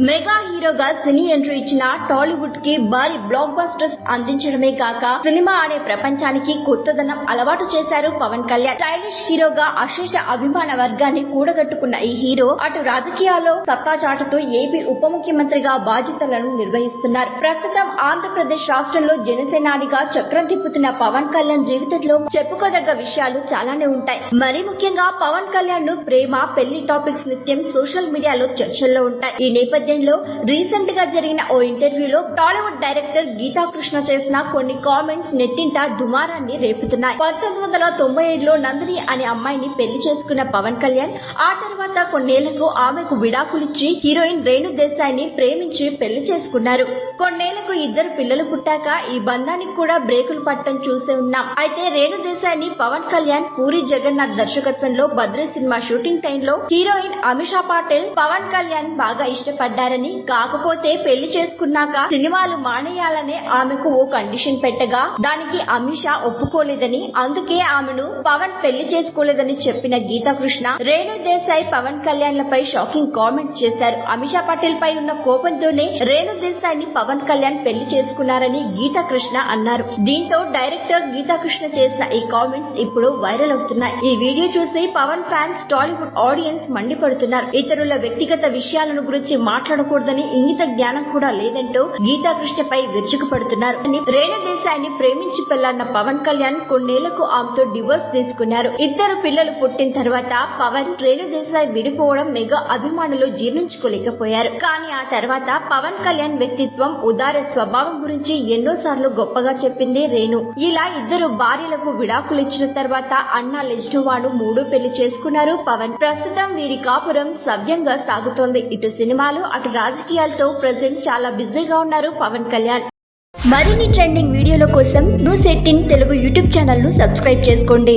Mega హీరోగా సినీ entry ఇచ్చిన టాలీవుడ్కి భారీ బ్లాక్ బస్టర్స్ అందించడమే కాక సినిమా ఆడే ప్రపంచానికి కొత్తదనం అలవాటు చేశారు పవన్ కళ్యాణ్. స్టైలిష్ హీరోగా అశేష అభిమాన వర్గాన్ని కూడగట్టుకున్న ఈ హీరో అటు రాజకీయాల్లో సత్తా చాటుతూ ఏపీ ఉప ముఖ్యమంత్రిగా బాధ్యతలను నిర్వహిస్తున్నారు. ప్రస్తుతం ఆంధ్రప్రదేశ్ రాష్ట్రంలో జనసేనానిగా చక్రం తిప్పుతున్న పవన్ కళ్యాణ్ జీవితంలో చెప్పుకోదగ్గ విషయాలు చాలానే ఉంటాయి. మరీ ముఖ్యంగా పవన్ కళ్యాణ్ను ప్రేమ పెళ్ళి టాపిక్స్ నిత్యం సోషల్ మీడియాలో చర్చల్లో ఉంటాయి. ఈ నేపథ్యంలో రీసెంట్గా జరిగిన ఓ ఇంటర్వ్యూలో టాలీవుడ్ డైరెక్టర్ గీతా కృష్ణ చేసిన కొన్ని కామెంట్స్ నెట్టింట దుమారాన్ని రేపుతున్నాయి. పంతొమ్మిది వందల తొంభై ఏడులో నందిని అనే అమ్మాయిని పెళ్ళి చేసుకున్న పవన్ కళ్యాణ్ ఆ తర్వాత కొన్నేళ్ళకు ఆమెకు విడాకులిచ్చి హీరోయిన్ రేణు దేశాయిని ప్రేమించి పెళ్ళి చేసుకున్నారు. కొన్నేళ్ళకు ఇద్దరు పిల్లలు పుట్టాక ఈ బంధానికి కూడా బ్రేకులు పట్టడం చూసే ఉన్నాం. అయితే రేణు దేశాయిని పవన్ కళ్యాణ్ పూరి జగన్నాథ్ దర్శకత్వంలో భద్ర సినిమా షూటింగ్ టైంలో హీరోయిన్ అమిషా పాటిల్ పవన్ కళ్యాణ్ బాగా ఇష్టపడ్డారని కాకపోతే పెళ్ళి చేసుకున్నాక సినిమాలు మానేయాలనే ఆమెకు ఓ కండిషన్ పెట్టగా దానికి అమిషా ఒప్పుకోలేదని అందుకే ఆమెను పవన్ పెళ్ళి చేసుకోలేదని చెప్పిన గీతాకృష్ణ రేణు దేశాయ్ పవన్ కళ్యాణ్ లపై షాకింగ్ కామెంట్స్ చేశారు. అమిషా పటేల్ పై ఉన్న కోపంతోనే రేణు దేశాయ్ని పవన్ కళ్యాణ్ పెళ్ళి చేసుకున్నారని గీతా కృష్ణ అన్నారు. దీంతో డైరెక్టర్ గీతాకృష్ణ చేసిన ఈ కామెంట్స్ ఇప్పుడు వైరల్ అవుతున్నాయి. ఈ వీడియో చూసి పవన్ ఫ్యాన్స్ టాలీవుడ్ ఆడియన్స్ మండిపడుతున్నారు. ఇతరుల వ్యక్తిగత విషయాలను గురించి మాట్లాడకూడదని ఇంగిత జ్ఞానం కూడా లేదంటూ గీతాకృష్ణపై విరుచుకుపడుతున్నారు. అని దేశాయిని ప్రేమించి పెళ్ళాడిన పవన్ కళ్యాణ్ కొన్నేళ్ళకు ఆమెతో డివోర్స్ తీసుకున్నారు. ఇద్దరు పిల్లలు పుట్టిన తర్వాత పవన్ రేణు దేశాయ్ విడిపోవడం మెగా అభిమానులు జీర్ణించుకోలేకపోయారు. కానీ ఆ తర్వాత పవన్ కళ్యాణ్ వ్యక్తిత్వం ఉదార స్వభావం గురించి ఎన్నోసార్లు గొప్పగా చెప్పింది రేణు. ఇలా ఇద్దరు భార్యలకు విడాకులు ఇచ్చిన తర్వాత అన్న లెజ్నువాను మూడు పెళ్ళి చేసుకున్నారు పవన్. ప్రస్తుతం వీరి కాపురం సవ్యంగా సాగుతోంది. ఇటు సినిమాలు అటు రాజకీయ విషయాలతో ప్రజెంట్ చాలా బిజీగా ఉన్నారు పవన్ కళ్యాణ్. మరిన్ని ట్రెండింగ్ వీడియోల కోసం న్యూస్ ఎయిటీన్ తెలుగు యూట్యూబ్ ఛానల్ను సబ్స్క్రైబ్ చేసుకోండి.